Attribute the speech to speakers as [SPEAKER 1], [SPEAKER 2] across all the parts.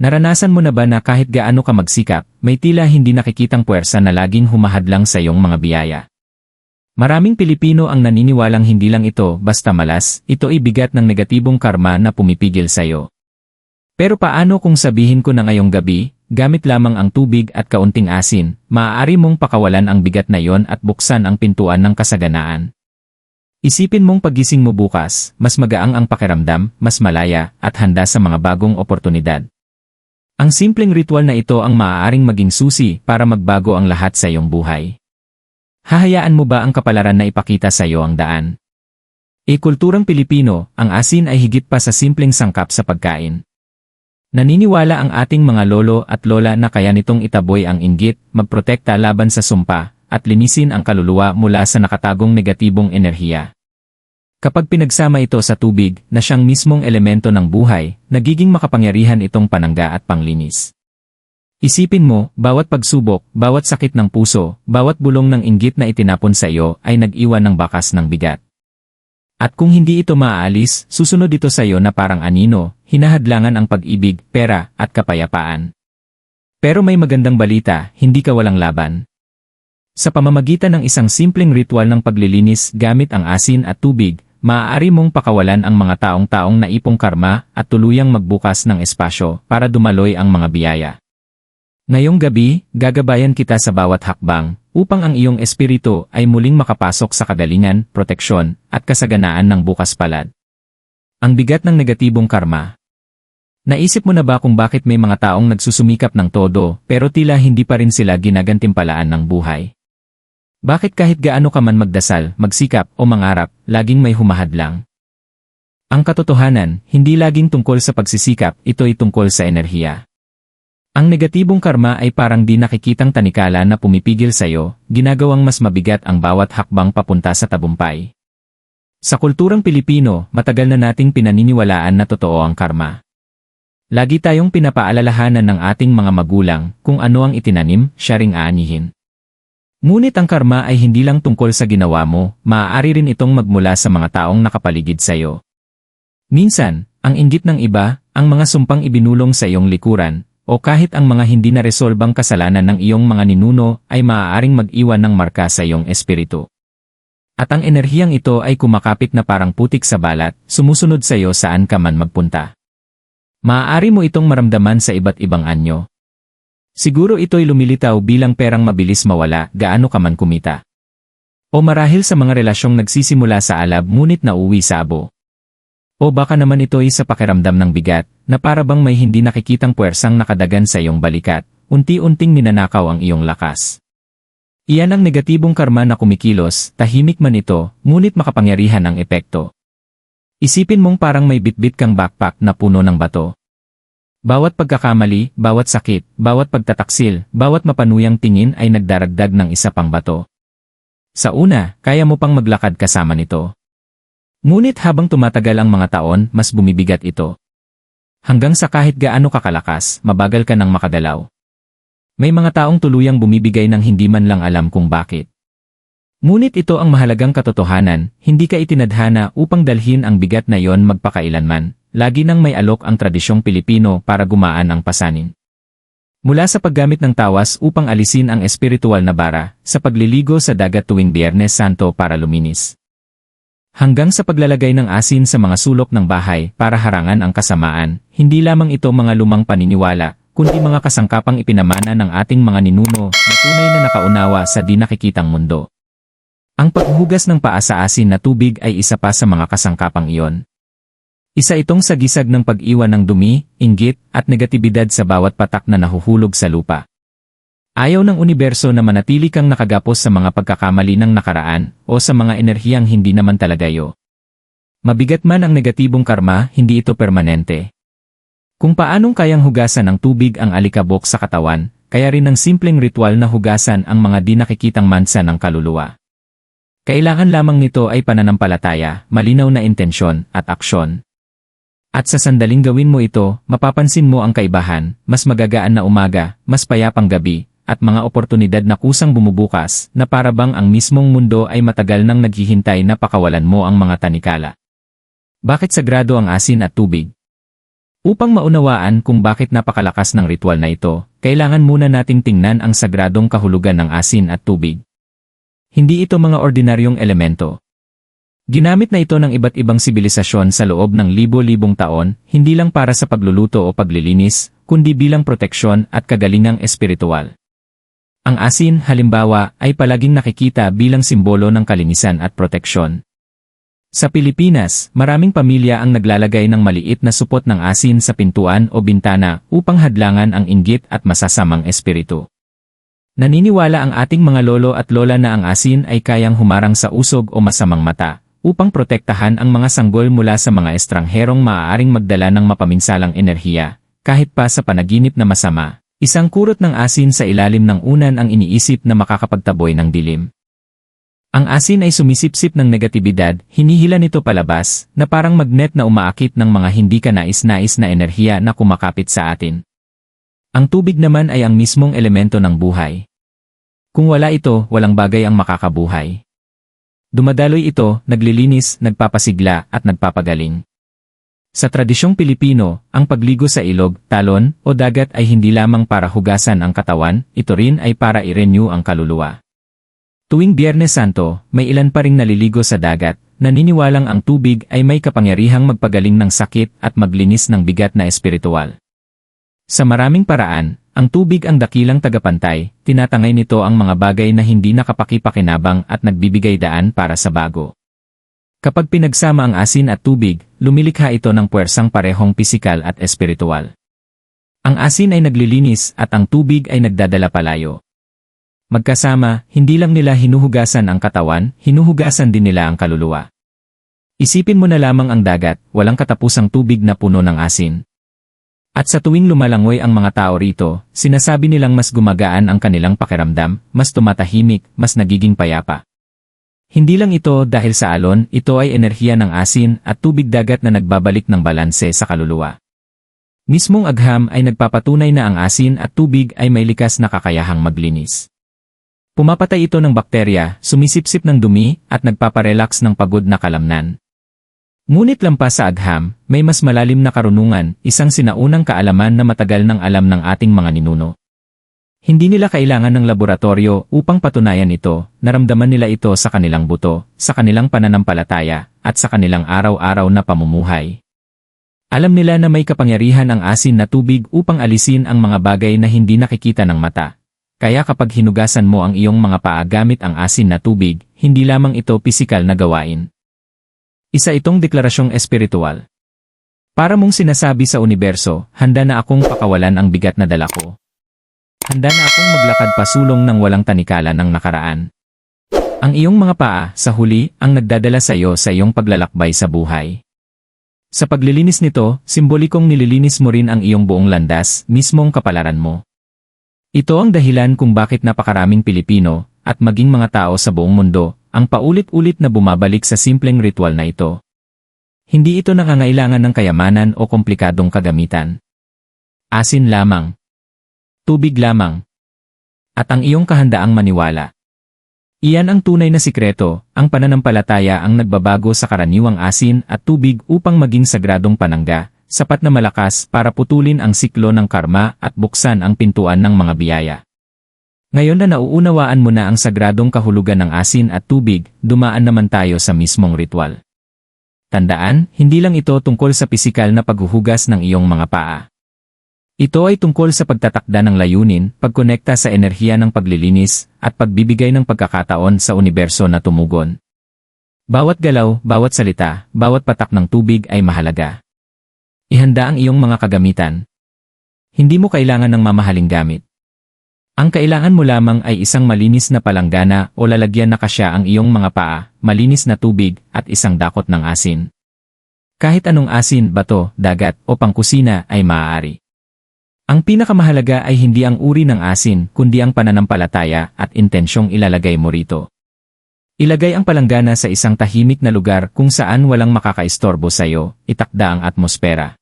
[SPEAKER 1] Naranasan mo na ba na kahit gaano ka magsikap, may tila hindi nakikitang puwersa na laging humahadlang sa iyong mga biyaya? Maraming Pilipino ang naniniwalang hindi lang ito basta malas, ito ay bigat ng negatibong karma na pumipigil sa iyo. Pero paano kung sabihin ko na ngayong gabi, gamit lamang ang tubig at kaunting asin, maaari mong pakawalan ang bigat na iyon at buksan ang pintuan ng kasaganaan. Isipin mong pagising mo bukas, mas magaang ang pakiramdam, mas malaya, at handa sa mga bagong oportunidad. Ang simpleng ritual na ito ang maaaring maging susi para magbago ang lahat sa iyong buhay. Hahayaan mo ba ang kapalaran na ipakita sa iyo ang daan? E kulturang Pilipino, ang asin ay higit pa sa simpleng sangkap sa pagkain. Naniniwala ang ating mga lolo at lola na kaya nitong itaboy ang inggit, magprotekta laban sa sumpa, at linisin ang kaluluwa mula sa nakatagong negatibong enerhiya. Kapag pinagsama ito sa tubig na siyang mismong elemento ng buhay, nagiging makapangyarihan itong panangga at panglinis. Isipin mo, bawat pagsubok, bawat sakit ng puso, bawat bulong ng inggit na itinapon sa iyo ay nag-iwan ng bakas ng bigat. At kung hindi ito maaalis, susunod ito sa iyo na parang anino, hinahadlangan ang pag-ibig, pera, at kapayapaan. Pero may magandang balita, hindi ka walang laban. Sa pamamagitan ng isang simpleng ritual ng paglilinis gamit ang asin at tubig, maaari mong pakawalan ang mga taong-taong naipong karma at tuluyang magbukas ng espasyo para dumaloy ang mga biyaya. Ngayong gabi, gagabayan kita sa bawat hakbang, upang ang iyong espiritu ay muling makapasok sa kagalingan, proteksyon, at kasaganaan ng bukas palad. Ang bigat ng negatibong karma. Naisip mo na ba kung bakit may mga taong nagsusumikap ng todo pero tila hindi pa rin sila ginagantimpalaan ng buhay? Bakit kahit gaano ka man magdasal, magsikap o mangarap, laging may humahadlang? Ang katotohanan, hindi laging tungkol sa pagsisikap, ito ay tungkol sa enerhiya. Ang negatibong karma ay parang di nakikitang tanikala na pumipigil sa iyo, ginagawang mas mabigat ang bawat hakbang papunta sa tabumpay. Sa kulturang Pilipino, matagal na nating pinaniniwalaan na totoo ang karma. Lagi tayong pinapaalalahanan ng ating mga magulang kung ano ang itinanim, siya ring aanihin. Ngunit ang karma ay hindi lang tungkol sa ginawa mo, maaari rin itong magmula sa mga taong nakapaligid sa iyo. Minsan, ang inggit ng iba, ang mga sumpang ibinulong sa iyong likuran, o kahit ang mga hindi na resolbang kasalanan ng iyong mga ninuno ay maaaring mag-iwan ng marka sa iyong espiritu. At ang enerhiyang ito ay kumakapit na parang putik sa balat, sumusunod sa iyo saan ka man magpunta. Maaari mo itong maramdaman sa iba't ibang anyo. Siguro ito'y lumilitaw bilang perang mabilis mawala gaano ka man kumita. O marahil sa mga relasyong nagsisimula sa alab ngunit nauwi sa abo. O baka naman ito ay sa pakiramdam ng bigat, na para bang may hindi nakikitang puwersang nakadagan sa iyong balikat, unti-unting ninanakaw ang iyong lakas. Iyan ang negatibong karma na kumikilos, tahimik man ito, ngunit makapangyarihan ang epekto. Isipin mong parang may bitbit kang backpack na puno ng bato. Bawat pagkakamali, bawat sakit, bawat pagtataksil, bawat mapanuyang tingin ay nagdaragdag ng isa pang bato. Sa una, kaya mo pang maglakad kasama nito. Ngunit habang tumatagal ang mga taon, mas bumibigat ito. Hanggang sa kahit gaano kakalakas, mabagal ka nang makadalaw. May mga taong tuluyang bumibigay ng hindi man lang alam kung bakit. Ngunit ito ang mahalagang katotohanan, hindi ka itinadhana upang dalhin ang bigat na yon magpakailanman, lagi nang may alok ang tradisyong Pilipino para gumaan ang pasanin. Mula sa paggamit ng tawas upang alisin ang espiritual na bara, sa pagliligo sa dagat tuwing Biyernes Santo para luminis. Hanggang sa paglalagay ng asin sa mga sulok ng bahay para harangan ang kasamaan, hindi lamang ito mga lumang paniniwala, kundi mga kasangkapang ipinamana ng ating mga ninuno na tunay na nakaunawa sa di nakikitang mundo. Ang paghugas ng paa sa asin na tubig ay isa pa sa mga kasangkapang iyon. Isa itong sagisag ng pag-iwan ng dumi, inggit, at negatibidad sa bawat patak na nahuhulog sa lupa. Ayaw ng universo na manatili kang nakagapos sa mga pagkakamali ng nakaraan o sa mga enerhiyang hindi naman talaga yo. Mabigat man ang negatibong karma, hindi ito permanente. Kung paanong kayang hugasan ng tubig ang alikabok sa katawan, kaya rin ng simpleng ritual na hugasan ang mga di nakikitang mansa ng kaluluwa. Kailangan lamang nito ay pananampalataya, malinaw na intensyon, at aksyon. At sa sandaling gawin mo ito, mapapansin mo ang kaibahan, mas magagaan na umaga, mas payapang gabi, at mga oportunidad na kusang bumubukas na para bang ang mismong mundo ay matagal nang naghihintay na pakawalan mo ang mga tanikala. Bakit sagrado ang asin at tubig? Upang maunawaan kung bakit napakalakas ng ritual na ito, kailangan muna nating tingnan ang sagradong kahulugan ng asin at tubig. Hindi ito mga ordinaryong elemento. Ginamit na ito ng iba't ibang sibilisasyon sa loob ng libo-libong taon, hindi lang para sa pagluluto o paglilinis, kundi bilang proteksyon at kagalingang espiritual. Ang asin, halimbawa, ay palaging nakikita bilang simbolo ng kalinisan at proteksyon. Sa Pilipinas, maraming pamilya ang naglalagay ng maliit na supot ng asin sa pintuan o bintana upang hadlangan ang inggit at masasamang espiritu. Naniniwala ang ating mga lolo at lola na ang asin ay kayang humarang sa usog o masamang mata, upang protektahan ang mga sanggol mula sa mga estrangherong maaaring magdala ng mapaminsalang enerhiya, kahit pa sa panaginip na masama. Isang kurot ng asin sa ilalim ng unan ang iniisip na makakapagtaboy ng dilim. Ang asin ay sumisipsip ng negatibidad, hinihila nito palabas, na parang magnet na umaakit ng mga hindi ka nais-nais na enerhiya na kumakapit sa atin. Ang tubig naman ay ang mismong elemento ng buhay. Kung wala ito, walang bagay ang makakabuhay. Dumadaloy ito, naglilinis, nagpapasigla, at nagpapagaling. Sa tradisyong Pilipino, ang pagligo sa ilog, talon, o dagat ay hindi lamang para hugasan ang katawan, ito rin ay para i-renew ang kaluluwa. Tuwing Biyernes Santo, may ilan pa ring naliligo sa dagat, naniniwalang ang tubig ay may kapangyarihang magpagaling ng sakit at maglinis ng bigat na espiritual. Sa maraming paraan, ang tubig ang dakilang tagapantay, tinatangay nito ang mga bagay na hindi nakapakipakinabang at nagbibigay daan para sa bago. Kapag pinagsama ang asin at tubig, lumilikha ito ng puwersang parehong pisikal at espiritual. Ang asin ay naglilinis at ang tubig ay nagdadala palayo. Magkasama, hindi lang nila hinuhugasan ang katawan, hinuhugasan din nila ang kaluluwa. Isipin mo na lamang ang dagat, walang katapusang tubig na puno ng asin. At sa tuwing lumalangoy ang mga tao rito, sinasabi nilang mas gumagaan ang kanilang pakiramdam, mas tumatahimik, mas nagiging payapa. Hindi lang ito dahil sa alon, ito ay enerhiya ng asin at tubig dagat na nagbabalik ng balanse sa kaluluwa. Mismong agham ay nagpapatunay na ang asin at tubig ay may likas na kakayahang maglinis. Pumapatay ito ng bakterya, sumisipsip ng dumi, at nagpaparelax ng pagod na kalamnan. Ngunit lampas sa agham, may mas malalim na karunungan, isang sinaunang kaalaman na matagal ng alam ng ating mga ninuno. Hindi nila kailangan ng laboratorio upang patunayan ito, naramdaman nila ito sa kanilang buto, sa kanilang pananampalataya, at sa kanilang araw-araw na pamumuhay. Alam nila na may kapangyarihan ang asin na tubig upang alisin ang mga bagay na hindi nakikita ng mata, kaya kapag hinugasan mo ang iyong mga paa gamit ang asin na tubig, hindi lamang ito pisikal na gawain. Isa itong deklarasyong espiritual. Para mong sinasabi sa universo, handa na akong pakawalan ang bigat na dala ko. Handa na akong maglakad pasulong ng walang tanikala ng nakaraan. Ang iyong mga paa, sa huli, ang nagdadala sa iyo sa iyong paglalakbay sa buhay. Sa paglilinis nito, simbolikong nililinis mo rin ang iyong buong landas, mismong kapalaran mo. Ito ang dahilan kung bakit napakaraming Pilipino, at maging mga tao sa buong mundo, ang paulit-ulit na bumabalik sa simpleng ritual na ito. Hindi ito nangangailangan ng kayamanan o komplikadong kagamitan. Asin lamang. Tubig lamang. At ang iyong kahandaang maniwala. Iyan ang tunay na sikreto, ang pananampalataya ang nagbabago sa karaniwang asin at tubig upang maging sagradong panangga, sapat na malakas para putulin ang siklo ng karma at buksan ang pintuan ng mga biyaya. Ngayon na nauunawaan mo na ang sagradong kahulugan ng asin at tubig, dumaan naman tayo sa mismong ritual. Tandaan, hindi lang ito tungkol sa pisikal na paghuhugas ng iyong mga paa. Ito ay tungkol sa pagtatakda ng layunin, pagkonekta sa enerhiya ng paglilinis, at pagbibigay ng pagkakataon sa universo na tumugon. Bawat galaw, bawat salita, bawat patak ng tubig ay mahalaga. Ihanda ang iyong mga kagamitan. Hindi mo kailangan ng mamahaling gamit. Ang kailangan mo lamang ay isang malinis na palanggana o lalagyan na kasya ang iyong mga paa, malinis na tubig, at isang dakot ng asin. Kahit anong asin, bato, dagat, o pangkusina ay maaari. Ang pinakamahalaga ay hindi ang uri ng asin, kundi ang pananampalataya at intensyong ilalagay mo rito. Ilagay ang palanggana sa isang tahimik na lugar kung saan walang makakaistorbo sa iyo, itakda ang atmosfera.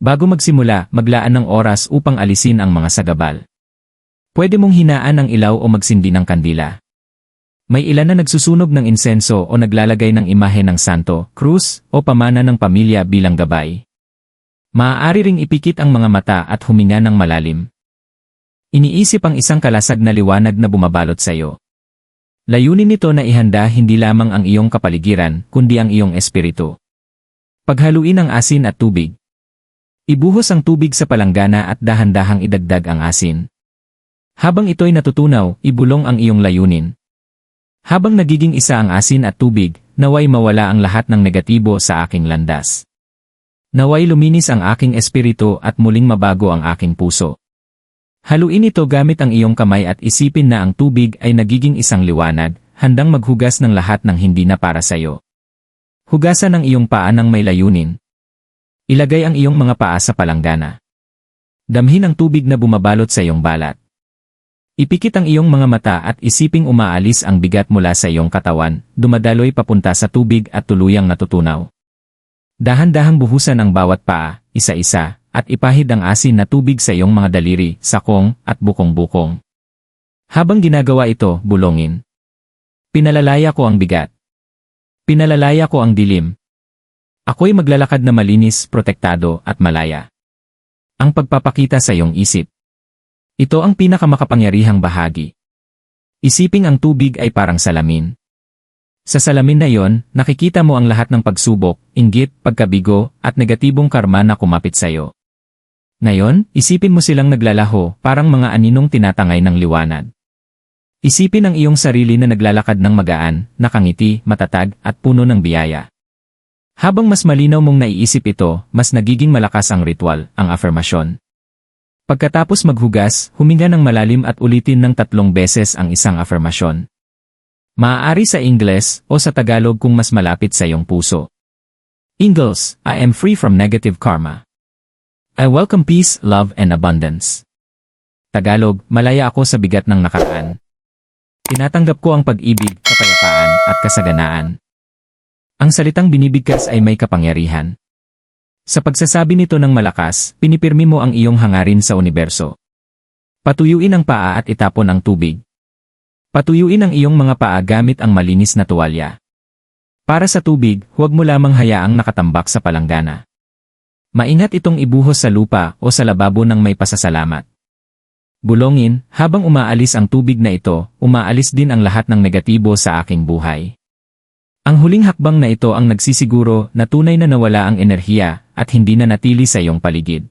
[SPEAKER 1] Bago magsimula, maglaan ng oras upang alisin ang mga sagabal. Pwede mong hinaan ang ilaw o magsindi ng kandila. May ilan na nagsusunog ng insenso o naglalagay ng imahe ng santo, krus, o pamana ng pamilya bilang gabay. Maaari ring ipikit ang mga mata at huminga ng malalim. Iniisip ang isang kalasag na liwanag na bumabalot sa iyo. Layunin nito na ihanda hindi lamang ang iyong kapaligiran, kundi ang iyong espiritu. Paghaluin ang asin at tubig. Ibuhos ang tubig sa palanggana at dahan-dahang idagdag ang asin. Habang ito'y natutunaw, ibulong ang iyong layunin. Habang nagiging isa ang asin at tubig, naway mawala ang lahat ng negatibo sa aking landas. Naway luminis ang aking espiritu at muling mabago ang aking puso. Haluin ito gamit ang iyong kamay at isipin na ang tubig ay nagiging isang liwanag, handang maghugas ng lahat ng hindi na para sa iyo. Hugasan ang iyong paa ng may layunin. Ilagay ang iyong mga paa sa palanggana. Damhin ang tubig na bumabalot sa iyong balat. Ipikit ang iyong mga mata at isiping umaalis ang bigat mula sa iyong katawan, dumadaloy papunta sa tubig at tuluyang natutunaw. Dahan-dahang buhusan ang bawat paa, isa-isa, at ipahid ang asin na tubig sa iyong mga daliri, sakong, at bukong-bukong. Habang ginagawa ito, bulongin. Pinalalaya ko ang bigat. Pinalalaya ko ang dilim. Ako'y maglalakad na malinis, protektado, at malaya. Ang pagpapakita sa iyong isip. Ito ang pinakamakapangyarihang bahagi. Isiping ang tubig ay parang salamin. Sa salamin na yon, nakikita mo ang lahat ng pagsubok, inggit, pagkabigo, at negatibong karma na kumapit sa iyo. Ngayon, isipin mo silang naglalaho, parang mga aninong tinatangay ng liwanag. Isipin ang iyong sarili na naglalakad ng magaan, nakangiti, matatag, at puno ng biyaya. Habang mas malinaw mong naiisip ito, mas nagiging malakas ang ritual, ang afirmasyon. Pagkatapos maghugas, huminga ng malalim at ulitin ng tatlong beses ang isang afirmasyon. Maaari sa Ingles o sa Tagalog kung mas malapit sa iyong puso. Ingles, I am free from negative karma. I welcome peace, love, and abundance. Tagalog, malaya ako sa bigat ng nakaraan. Tinatanggap ko ang pag-ibig, kapayapaan, at kasaganaan. Ang salitang binibigkas ay may kapangyarihan. Sa pagsasabi nito ng malakas, pinipirmi mo ang iyong hangarin sa universo. Patuyuin ang paa at itapon ang tubig. Patuyuin ang iyong mga paa gamit ang malinis na tuwalya. Para sa tubig, huwag mo lamang hayaang nakatambak sa palanggana. Maingat itong ibuhos sa lupa o sa lababo ng may pasasalamat. Bulongin, habang umaalis ang tubig na ito, umaalis din ang lahat ng negatibo sa aking buhay. Ang huling hakbang na ito ang nagsisiguro na tunay na nawala ang enerhiya at hindi na natili sa iyong paligid.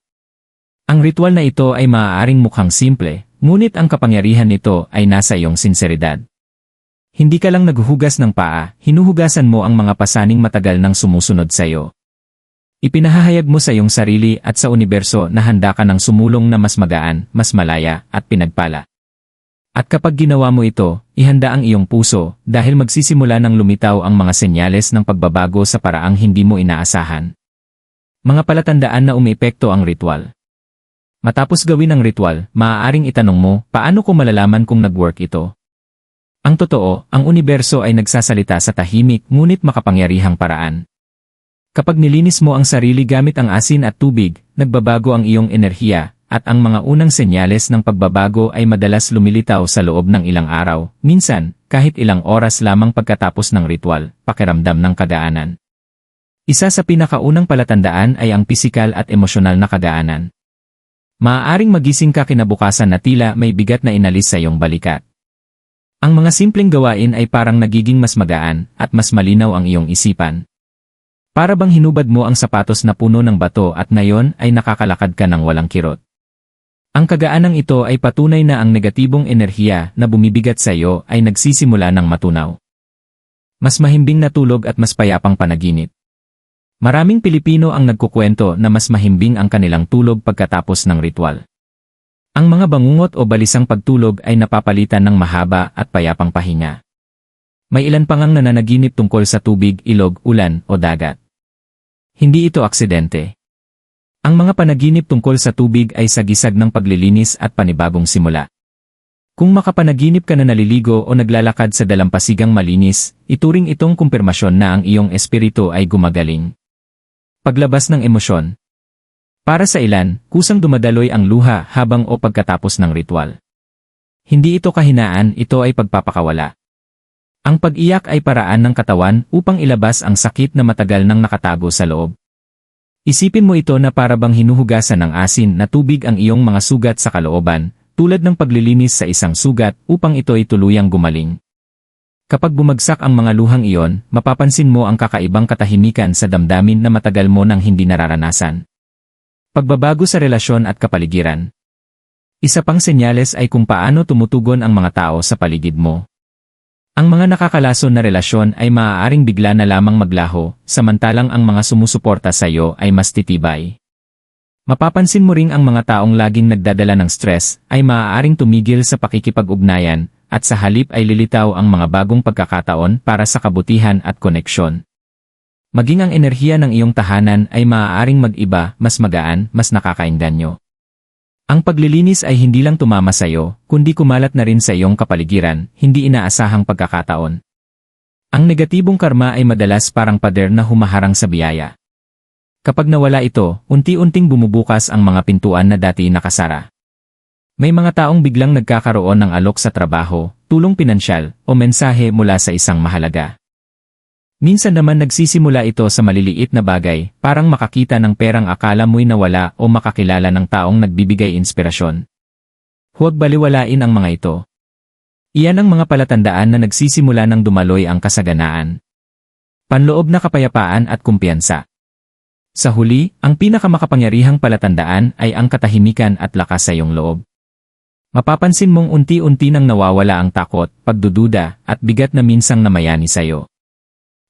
[SPEAKER 1] Ang ritual na ito ay maaaring mukhang simple, Ngunit ang kapangyarihan nito ay nasa iyong sinseridad. Hindi ka lang naghuhugas ng paa, hinuhugasan mo ang mga pasaning matagal nang sumusunod sa iyo. Ipinahahayag mo sa iyong sarili at sa universo na handa ka ng sumulong na mas magaan, mas malaya, at pinagpala. At kapag ginawa mo ito, ihanda ang iyong puso dahil magsisimula ng lumitaw ang mga senyales ng pagbabago sa paraang hindi mo inaasahan. Mga palatandaan na umiepekto ang ritual. Matapos gawin ang ritual, maaaring itanong mo, paano ko malalaman kung nag-work ito? Ang totoo, ang universo ay nagsasalita sa tahimik ngunit makapangyarihang paraan. Kapag nilinis mo ang sarili gamit ang asin at tubig, nagbabago ang iyong enerhiya, at ang mga unang senyales ng pagbabago ay madalas lumilitaw sa loob ng ilang araw, minsan, kahit ilang oras lamang pagkatapos ng ritual, pakiramdam ng kagaanan. Isa sa pinakaunang palatandaan ay ang pisikal at emosyonal na kagaanan. Maaaring magising ka kinabukasan na tila may bigat na inalis sa iyong balikat. Ang mga simpleng gawain ay parang nagiging mas magaan at mas malinaw ang iyong isipan. Para bang hinubad mo ang sapatos na puno ng bato at ngayon ay nakakalakad ka ng walang kirot. Ang kagaanang ito ay patunay na ang negatibong enerhiya na bumibigat sa iyo ay nagsisimula ng matunaw. Mas mahimbing na tulog at mas payapang panaginip. Maraming Pilipino ang nagkukwento na mas mahimbing ang kanilang tulog pagkatapos ng ritual. Ang mga bangungot o balisang pagtulog ay napapalitan ng mahaba at payapang pahinga. May ilan pang ang nananaginip tungkol sa tubig, ilog, ulan o dagat. Hindi ito aksidente. Ang mga panaginip tungkol sa tubig ay sagisag ng paglilinis at panibagong simula. Kung makapanaginip ka na naliligo o naglalakad sa dalampasigang malinis, ituring itong kumpirmasyon na ang iyong espiritu ay gumagaling. Paglabas ng emosyon. Para sa ilan, kusang dumadaloy ang luha habang o pagkatapos ng ritual. Hindi ito kahinaan, ito ay pagpapakawala. Ang pag-iyak ay paraan ng katawan upang ilabas ang sakit na matagal nang nakatago sa loob. Isipin mo ito na para bang hinuhugasan ng asin na tubig ang iyong mga sugat sa kalooban, tulad ng paglilinis sa isang sugat upang ito ay tuluyang gumaling. Kapag bumagsak ang mga luhang iyon, mapapansin mo ang kakaibang katahimikan sa damdamin na matagal mo nang hindi nararanasan. Pagbabago sa relasyon at kapaligiran. Isa pang senyales ay kung paano tumutugon ang mga tao sa paligid mo. Ang mga nakakalason na relasyon ay maaaring bigla na lamang maglaho, samantalang ang mga sumusuporta sa iyo ay mas titibay. Mapapansin mo ring ang mga taong laging nagdadala ng stress ay maaaring tumigil sa pakikipag-ugnayan at sa halip ay lilitaw ang mga bagong pagkakataon para sa kabutihan at koneksyon. Maging ang enerhiya ng iyong tahanan ay maaaring mag-iba, mas magaan, mas nakakainganyo. Ang paglilinis ay hindi lang tumama sa iyo, kundi kumalat na rin sa iyong kapaligiran, hindi inaasahang pagkakataon. Ang negatibong karma ay madalas parang pader na humaharang sa biyaya. Kapag nawala ito, unti-unting bumubukas ang mga pintuan na dati nakasara. May mga taong biglang nagkakaroon ng alok sa trabaho, tulong pinansyal, o mensahe mula sa isang mahalaga. Minsan naman nagsisimula ito sa maliliit na bagay, parang makakita ng perang akala mo'y nawala o makakilala ng taong nagbibigay inspirasyon. Huwag baliwalain ang mga ito. Iyan ang mga palatandaan na nagsisimula ng dumaloy ang kasaganaan. Panloob na kapayapaan at kumpiyansa. Sa huli, ang pinakamakapangyarihang palatandaan ay ang katahimikan at lakas sa iyong loob. Mapapansin mong unti-unti nang nawawala ang takot, pagdududa, at bigat na minsang namayani sa iyo.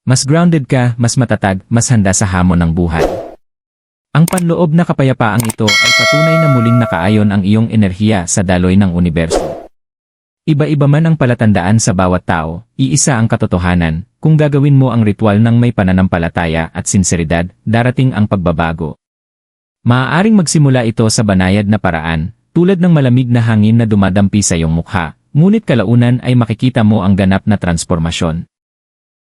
[SPEAKER 1] Mas grounded ka, mas matatag, mas handa sa hamon ng buhay. Ang panloob na kapayapaang ito ay patunay na muling nakaayon ang iyong enerhiya sa daloy ng universo. Iba-iba man ang palatandaan sa bawat tao, iisa ang katotohanan, kung gagawin mo ang ritual ng may pananampalataya at sinseridad, darating ang pagbabago. Maaaring magsimula ito sa banayad na paraan, tulad ng malamig na hangin na dumadampi sa iyong mukha, ngunit kalaunan ay makikita mo ang ganap na transformasyon.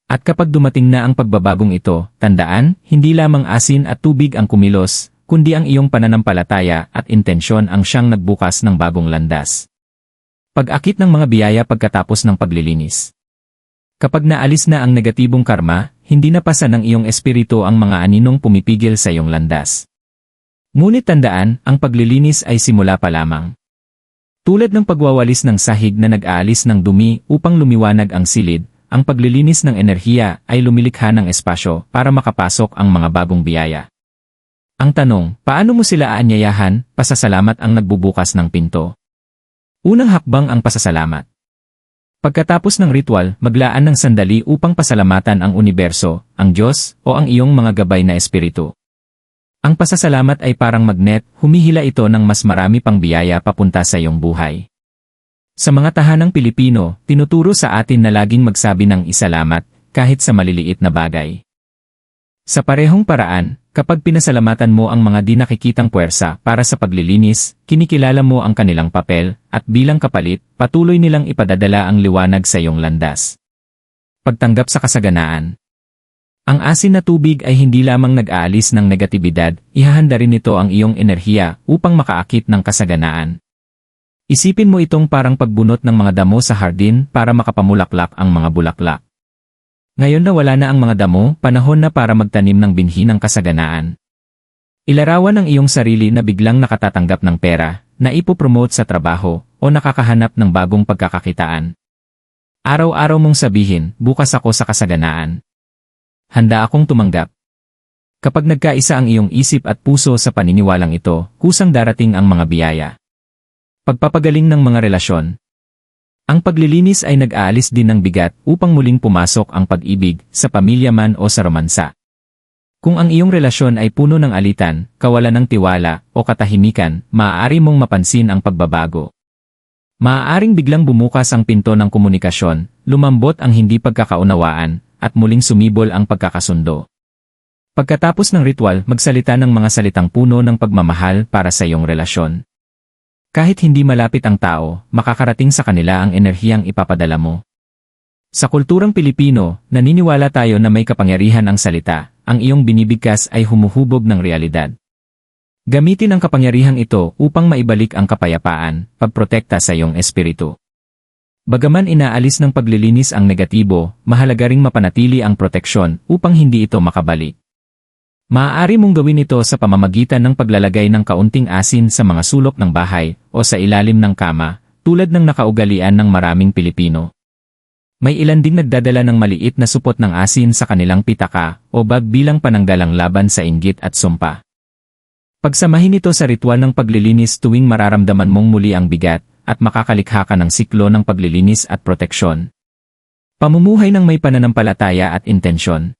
[SPEAKER 1] At kapag dumating na ang pagbabagong ito, tandaan, hindi lamang asin at tubig ang kumilos, kundi ang iyong pananampalataya at intensyon ang siyang nagbukas ng bagong landas. Pag-akit ng mga biyaya pagkatapos ng paglilinis. Kapag naalis na ang negatibong karma, hindi na pasa ng iyong espiritu ang mga aninong pumipigil sa iyong landas. Ngunit tandaan, ang paglilinis ay simula pa lamang. Tulad ng pagwawalis ng sahig na nag-aalis ng dumi upang lumiwanag ang silid, ang paglilinis ng enerhiya ay lumilikha ng espasyo para makapasok ang mga bagong biyaya. Ang tanong, paano mo sila aanyayahan, pasasalamat ang nagbubukas ng pinto? Unang hakbang ang pasasalamat. Pagkatapos ng ritual, maglaan ng sandali upang pasalamatan ang universo, ang Diyos, o ang iyong mga gabay na espiritu. Ang pasasalamat ay parang magnet, humihila ito ng mas marami pang biyaya papunta sa iyong buhay. Sa mga tahanang Pilipino, tinuturo sa atin na laging magsabi ng isalamat, kahit sa maliliit na bagay. Sa parehong paraan, kapag pinasalamatan mo ang mga di nakikitang puwersa para sa paglilinis, kinikilala mo ang kanilang papel, at bilang kapalit, patuloy nilang ipadadala ang liwanag sa iyong landas. Pagtanggap sa kasaganaan. Ang asin na tubig ay hindi lamang nag-aalis ng negatibidad, ihahanda rin ito ang iyong enerhiya upang makaakit ng kasaganaan. Isipin mo itong parang pagbunot ng mga damo sa hardin para makapamulaklak ang mga bulaklak. Ngayon na wala na ang mga damo, panahon na para magtanim ng binhi ng kasaganaan. Ilarawan ang iyong sarili na biglang nakatatanggap ng pera, na ipopromote sa trabaho, o nakakahanap ng bagong pagkakakitaan. Araw-araw mong sabihin, bukas ako sa kasaganaan. Handa akong tumanggap. Kapag nagkaisa ang iyong isip at puso sa paniniwalang ito, kusang darating ang mga biyaya. Pagpapagaling ng mga relasyon. Ang paglilinis ay nag-aalis din ng bigat upang muling pumasok ang pag-ibig sa pamilya man o sa romansa. Kung ang iyong relasyon ay puno ng alitan, kawalan ng tiwala, o katahimikan, maaari mong mapansin ang pagbabago. Maaaring biglang bumukas ang pinto ng komunikasyon, lumambot ang hindi pagkakaunawaan, at muling sumibol ang pagkakasundo. Pagkatapos ng ritual, magsalita ng mga salitang puno ng pagmamahal para sa iyong relasyon. Kahit hindi malapit ang tao, makakarating sa kanila ang enerhiyang ipapadala mo. Sa kulturang Pilipino, naniniwala tayo na may kapangyarihan ang salita, ang iyong binibigkas ay humuhubog ng realidad. Gamitin ang kapangyarihang ito upang maibalik ang kapayapaan, pagprotekta sa iyong espiritu. Bagaman inaalis ng paglilinis ang negatibo, mahalaga ring mapanatili ang proteksyon upang hindi ito makabalik. Maaari mong gawin ito sa pamamagitan ng paglalagay ng kaunting asin sa mga sulok ng bahay o sa ilalim ng kama, tulad ng nakaugalian ng maraming Pilipino. May ilan ding nagdadala ng maliit na supot ng asin sa kanilang pitaka o bag bilang pananggalang laban sa inggit at sumpa. Pagsamahin ito sa ritual ng paglilinis tuwing mararamdaman mong muli ang bigat at makakalikha ka ng siklo ng paglilinis at proteksyon. Pamumuhay ng may pananampalataya at intensyon.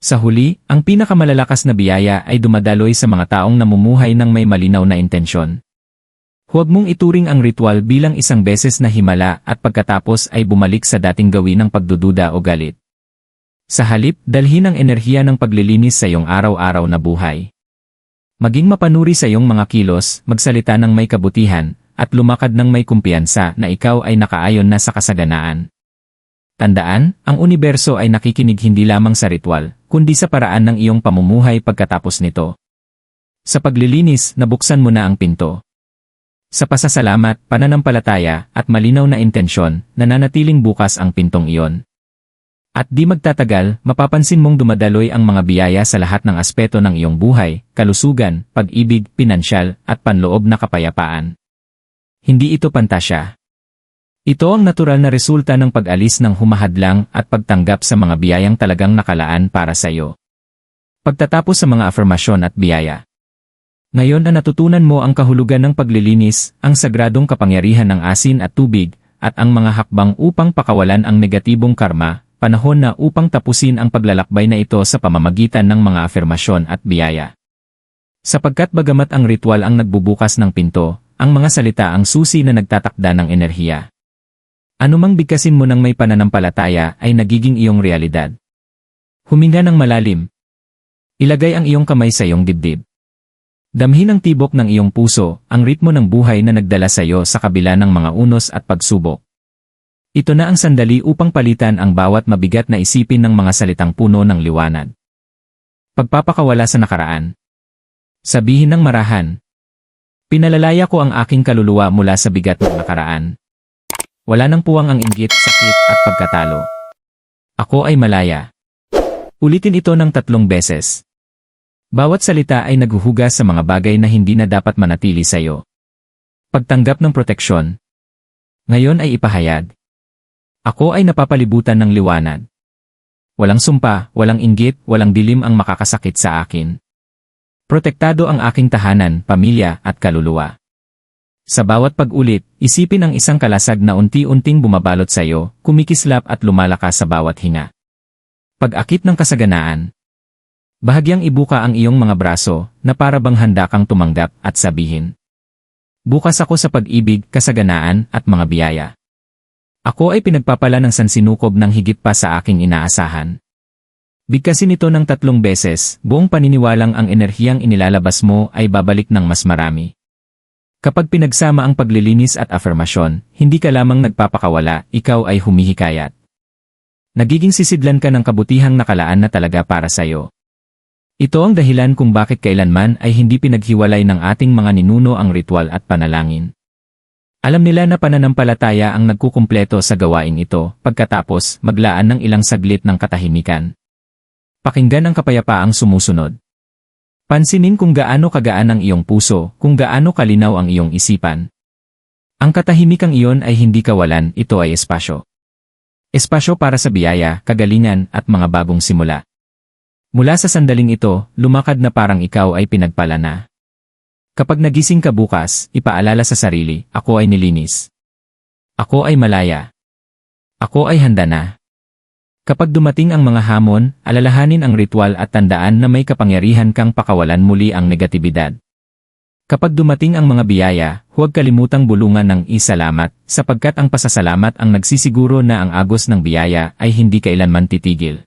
[SPEAKER 1] Sa huli, ang pinakamalalakas na biyaya ay dumadaloy sa mga taong namumuhay ng may malinaw na intensyon. Huwag mong ituring ang ritual bilang isang beses na himala at pagkatapos ay bumalik sa dating gawin ng pagdududa o galit. Sa halip, dalhin ang enerhiya ng paglilinis sa iyong araw-araw na buhay. Maging mapanuri sa iyong mga kilos, magsalita ng may kabutihan, at lumakad ng may kumpiyansa na ikaw ay nakaayon na sa kasaganaan. Tandaan, ang universo ay nakikinig hindi lamang sa ritual, kundi sa paraan ng iyong pamumuhay pagkatapos nito. Sa paglilinis, nabuksan mo na ang pinto. Sa pasasalamat, pananampalataya, at malinaw na intensyon, nananatiling bukas ang pintong iyon. At di magtatagal, mapapansin mong dumadaloy ang mga biyaya sa lahat ng aspeto ng iyong buhay, kalusugan, pag-ibig, pinansyal, at panloob na kapayapaan. Hindi ito pantasya. Ito ang natural na resulta ng pag-alis ng humahadlang at pagtanggap sa mga biyayang talagang nakalaan para sa iyo. Pagtatapos sa mga afirmasyon at biyaya. Ngayon na natutunan mo ang kahulugan ng paglilinis, ang sagradong kapangyarihan ng asin at tubig, at ang mga hakbang upang pakawalan ang negatibong karma, panahon na upang tapusin ang paglalakbay na ito sa pamamagitan ng mga afirmasyon at biyaya. Sapagkat bagamat ang ritual ang nagbubukas ng pinto, ang mga salita ang susi na nagtatakda ng enerhiya. Anumang bigkasin mo ng may pananampalataya ay nagiging iyong realidad. Huminga ng malalim. Ilagay ang iyong kamay sa iyong dibdib. Damhin ang tibok ng iyong puso, ang ritmo ng buhay na nagdala sa iyo sa kabila ng mga unos at pagsubok. Ito na ang sandali upang palitan ang bawat mabigat na isipin ng mga salitang puno ng liwanag. Pagpapakawala sa nakaraan. Sabihin ng marahan. Pinalalaya ko ang aking kaluluwa mula sa bigat ng nakaraan. Wala nang puwang ang inggit, sakit at pagkatalo. Ako ay malaya. Ulitin ito ng tatlong beses. Bawat salita ay naghuhugas sa mga bagay na hindi na dapat manatili sa iyo. Pagtanggap ng proteksyon. Ngayon ay ipahayag. Ako ay napapalibutan ng liwanag. Walang sumpa, walang inggit, walang dilim ang makakasakit sa akin. Protektado ang aking tahanan, pamilya at kaluluwa. Sa bawat pag-ulit, isipin ang isang kalasag na unti-unting bumabalot sa iyo, kumikislap at lumalakas sa bawat hinga. Pag-akit ng kasaganaan. Bahagyang ibuka ang iyong mga braso, na para bang handa kang tumanggap at sabihin. Bukas ako sa pag-ibig, kasaganaan, at mga biyaya. Ako ay pinagpapala ng sansinukob ng higit pa sa aking inaasahan. Bigkasin ito ng tatlong beses, buong paniniwalang ang enerhiyang inilalabas mo ay babalik ng mas marami. Kapag pinagsama ang paglilinis at afirmasyon, hindi ka lamang nagpapakawala, ikaw ay humihikayat. Nagiging sisidlan ka ng kabutihang nakalaan na talaga para sa iyo. Ito ang dahilan kung bakit kailanman ay hindi pinaghiwalay ng ating mga ninuno ang ritual at panalangin. Alam nila na pananampalataya ang nagkukumpleto sa gawain ito, pagkatapos maglaan ng ilang saglit ng katahimikan. Pakinggan ang kapayapaang sumusunod. Pansinin kung gaano kagaan ang iyong puso, kung gaano kalinaw ang iyong isipan. Ang katahimikang iyon ay hindi kawalan, ito ay espasyo. Espasyo para sa biyaya, kagalingan, at mga bagong simula. Mula sa sandaling ito, lumakad na parang ikaw ay pinagpala na. Kapag nagising ka bukas, ipaalala sa sarili, ako ay nilinis. Ako ay malaya. Ako ay handa na. Kapag dumating ang mga hamon, alalahanin ang ritual at tandaan na may kapangyarihan kang pakawalan muli ang negatibidad. Kapag dumating ang mga biyaya, huwag kalimutang bulungan ng isalamat, sapagkat ang pasasalamat ang nagsisiguro na ang agos ng biyaya ay hindi kailanman titigil.